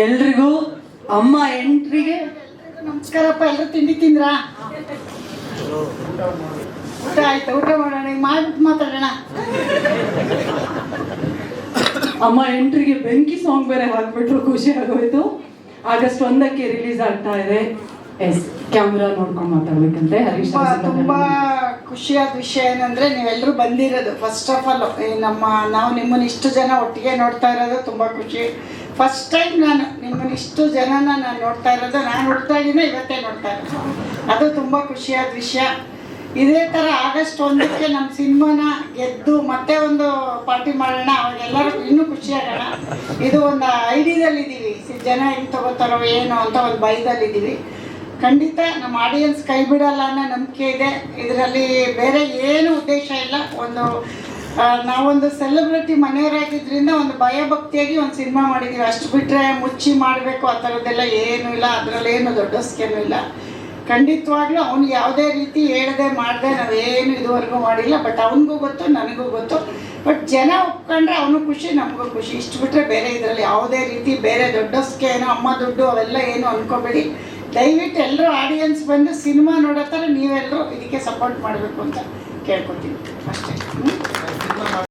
ಎಲ್ರಿಗೂ ಅಮ್ಮ ಎಂಟ್ರಿಗೆ ನಮಸ್ಕಾರಪ್ಪ ಎಲ್ಲರೂ ತಿಂಡಿ ತಿಂದ್ರಾ? ಊಟ ಆಯ್ತು? ಊಟ ಮಾಡೋಣ ಮಾಡ್ಬಿಟ್ಟು ಮಾತಾಡೋಣ. ಅಮ್ಮ ಎಂಟ್ರಿಗೆ ಬೆಂಕಿ ಸಾಂಗ್ ಬೇರೆ ಹಾಕ್ಬಿಟ್ರು ಖುಷಿ ಆಗೋಯ್ತು. ಆಗಸ್ಟ್ ಒಂದಕ್ಕೆ ರಿಲೀಸ್ ಆಗ್ತಾ ಇದೆ. ಎಸ್ ಕ್ಯಾಮ್ರಾ ನೋಡ್ಕೊಂಡು ಮಾತಾಡ್ಬೇಕಂತೆ. ಹರೀಶ್ ತುಂಬಾ ಖುಷಿಯಾದ ವಿಷಯ ಏನಂದ್ರೆ ನೀವೆಲ್ಲರೂ ಬಂದಿರೋದು ಫಸ್ಟ್ ಆಫ್ ಆಲ್ ನಮ್ಮ ನಾವು ನಿಮ್ಮನ್ನ ಇಷ್ಟು ಜನ ಒಟ್ಟಿಗೆ ನೋಡ್ತಾ ಇರೋದು ತುಂಬಾ ಖುಷಿ. ಫಸ್ಟ್ ಟೈಮ್ ನಾನು ನಿಮ್ಮನ್ನು ಇಷ್ಟು ಜನನ ನಾನು ನೋಡ್ತಾ ಇರೋದು, ನಾನು ಹುಡ್ತಾಗಿನ ಇವತ್ತೇ ನೋಡ್ತಾ ಇರೋದು. ಅದು ತುಂಬ ಖುಷಿಯಾದ ವಿಷಯ. ಇದೇ ಥರ ಆಗಸ್ಟ್ ಒಂದಕ್ಕೆ ನಮ್ಮ ಸಿನಿಮಾನ ಗೆದ್ದು ಮತ್ತೆ ಒಂದು ಪಾರ್ಟಿ ಮಾಡೋಣ ಅವಾಗೆಲ್ಲರೂ ಇನ್ನೂ ಖುಷಿಯಾಗೋಣ ಇದು ಒಂದು ಐಡಿಯಾದಲ್ಲಿದ್ದೀವಿ ಜನ ಹೆಂಗೆ ತಗೋತಾರೋ ಏನು ಅಂತ ಒಂದು ಭಯದಲ್ಲಿದ್ದೀವಿ ಖಂಡಿತ ನಮ್ಮ ಆಡಿಯನ್ಸ್ ಕೈ ಬಿಡಲ್ಲ ಅನ್ನೋ ನಂಬಿಕೆ ಇದೆ. ಇದರಲ್ಲಿ ಬೇರೆ ಏನು ಉದ್ದೇಶ ಇಲ್ಲ. ಒಂದು ನಾವೊಂದು ಸೆಲೆಬ್ರಿಟಿ ಮನೆಯವರಾಗಿದ್ದರಿಂದ ಒಂದು ಭಯಭಕ್ತಿಯಾಗಿ ಒಂದು ಸಿನಿಮಾ ಮಾಡಿದ್ದೀವಿ ಅಷ್ಟು ಬಿಟ್ಟರೆ ಮುಚ್ಚಿ ಮಾಡಬೇಕು ಆ ಥರದ್ದೆಲ್ಲ ಏನೂ ಇಲ್ಲ. ಅದರಲ್ಲೇನು ದೊಡ್ಡ ಸ್ಕೇನು ಇಲ್ಲ. ಖಂಡಿತವಾಗ್ಲೂ ಅವ್ನಿಗೆ ಯಾವುದೇ ರೀತಿ ಹೇಳದೆ ಮಾಡದೆ ನಾವೇನು ಇದುವರೆಗೂ ಮಾಡಿಲ್ಲ. ಬಟ್ ಅವನಿಗೂ ಗೊತ್ತು, ನನಗೂ ಗೊತ್ತು. ಬಟ್ ಜನ ಒಪ್ಕೊಂಡ್ರೆ ಅವನು ಖುಷಿ, ನಮಗೂ ಖುಷಿ. ಇಷ್ಟು ಬಿಟ್ಟರೆ ಬೇರೆ ಇದರಲ್ಲಿ ಯಾವುದೇ ರೀತಿ ಬೇರೆ ದೊಡ್ಡ ಸ್ಕೇನು ಅಮ್ಮ ದುಡ್ಡು ಅವೆಲ್ಲ ಏನು ಅನ್ಕೋಬೇಡಿ. ದಯವಿಟ್ಟು ಎಲ್ಲರೂ ಆಡಿಯನ್ಸ್ ಬಂದು ಸಿನಿಮಾ ನೋಡೋ ಥರ ನೀವೆಲ್ಲರೂ ಇದಕ್ಕೆ ಸಪೋರ್ಟ್ ಮಾಡಬೇಕು ಅಂತ ಕೇಳ್ಕೊತೀನಿ ಅಷ್ಟೇ?